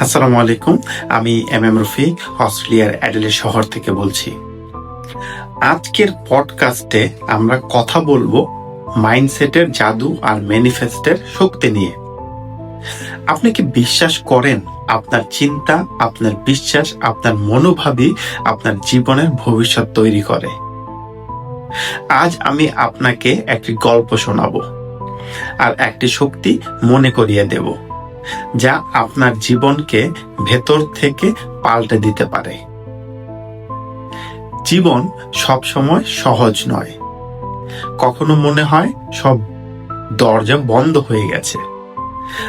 আসসালামু আলাইকুম, আমি এম এম রফিক, অস্ট্রেলিয়ার অ্যাডেলে শহর থেকে বলছি। আজকের পডকাস্টে আমরা কথা বলব মাইন্ডসেটের জাদু আর ম্যানিফেস্টের শক্তি নিয়ে। আপনি কি বিশ্বাস করেন আপনার চিন্তা, আপনার বিশ্বাস, আপনার মনোভাবই আপনার জীবনের ভবিষ্যৎ তৈরি করে? আজ আমি আপনাকে একটি গল্প শোনাব আর একটি শক্তি মনে করিয়ে দেব। যা আপনার জীবনকে ভেতর থেকে পাল্টে দিতে পারে। জীবন সবসময় সহজ নয়। কখনো মনে হয় সব দরজা বন্ধ হয়ে গেছে।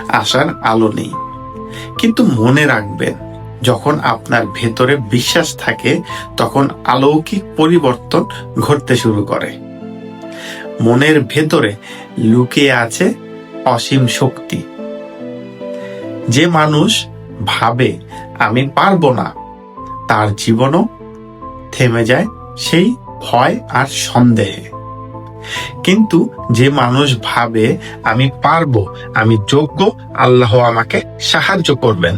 আসার আলো নেই। কিন্তু মনে রাখবেন, যখন আপনার ভেতরে বিশ্বাস থাকে, তখন আলৌকিক পরিবর্তন ঘটতে শুরু করে। মনের ভেতরে লুকিয়ে আছে অসীম শক্তি। যে মানুষ ভাবে আমি পারব না, তার জীবনও থেমে যায় সেই ভয় আর সন্দেহে। কিন্তু যে মানুষ ভাবে আমি পারব, আমি যোগ্য, আল্লাহ আমাকে সাহায্য করবেন।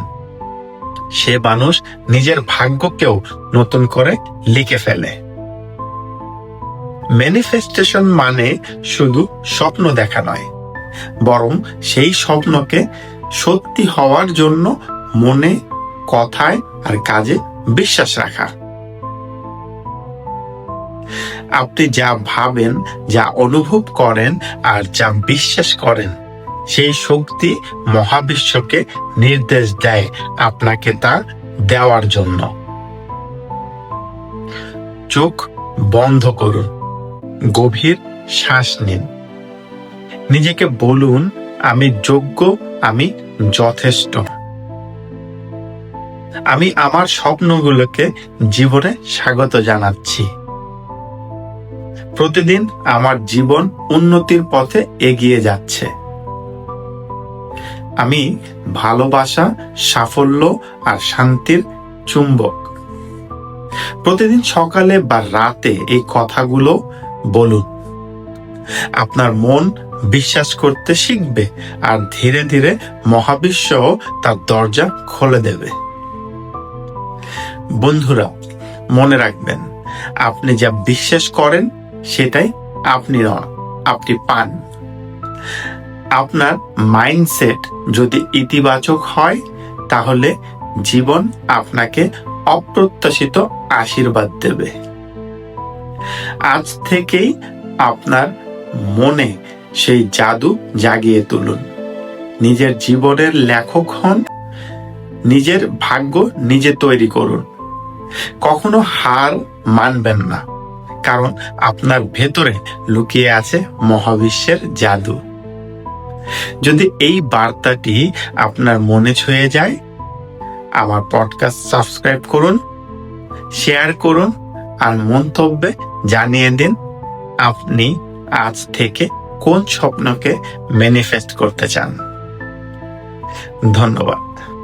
সে মানুষ নিজের ভাগ্যকেও নতুন করে লিখে ফেলে। ম্যানিফেস্টেশন মানে শুধু স্বপ্ন দেখা নয়, বরং সেই স্বপ্নকে সত্যি হওয়ার জন্য মনে, কথায় আর কাজে বিশ্বাস রাখা। আপনি যা ভাবেন, যা অনুভব করেন আর যা বিশ্বাস করেন, সেই শক্তি মহাবিশ্বকে নির্দেশ দেয় আপনাকে তা দেওয়ার জন্য। চোখ বন্ধ করুন, গভীর শ্বাস নিন। নিজেকে বলুন আমি যোগ্য, আমি যথেষ্ট। আমি আমার স্বপ্নগুলোকে জীবনে স্বাগত জানাচ্ছি। প্রতিদিন আমার জীবন উন্নতির পথে এগিয়ে যাচ্ছে। আমি ভালোবাসা, সাফল্য আর শান্তির চুম্বক। প্রতিদিন সকালে বা রাতে এই কথাগুলো বলুন। আপনার মন বিশ্বাস করতে শিখবে আর ধীরে ধীরে মহাবিশ্ব তার দরজা খুলে দেবে। বন্ধুরা, মনে রাখবেন, আপনি যা বিশ্বাস করেন সেটাই আপনি নন, আপনি পান। আপনার মাইন্ডসেট যদি ইতিবাচক হয়, তাহলে জীবন আপনাকে অপ্রত্যাশিত আশীর্বাদ দেবে। আজ থেকেই আপনার মনে সেই জাদু জাগিয়ে তুলুন। নিজের জীবনের লেখক হন, নিজের ভাগ্য নিজে তৈরি করুন। কখনো হার মানবেন না, কারণ আপনার ভেতরে লুকিয়ে আছে মহাবিশ্বের জাদু। যদি এই বার্তাটি আপনার মনে ছুঁয়ে যায়, আমার পডকাস্ট সাবস্ক্রাইব করুন শেয়ার করুন, আর মন্তব্যে জানিয়ে দিন, আপনি আজ থেকে কোন স্বপ্নকে ম্যানিফেস্ট করতে চান? ধন্যবাদ।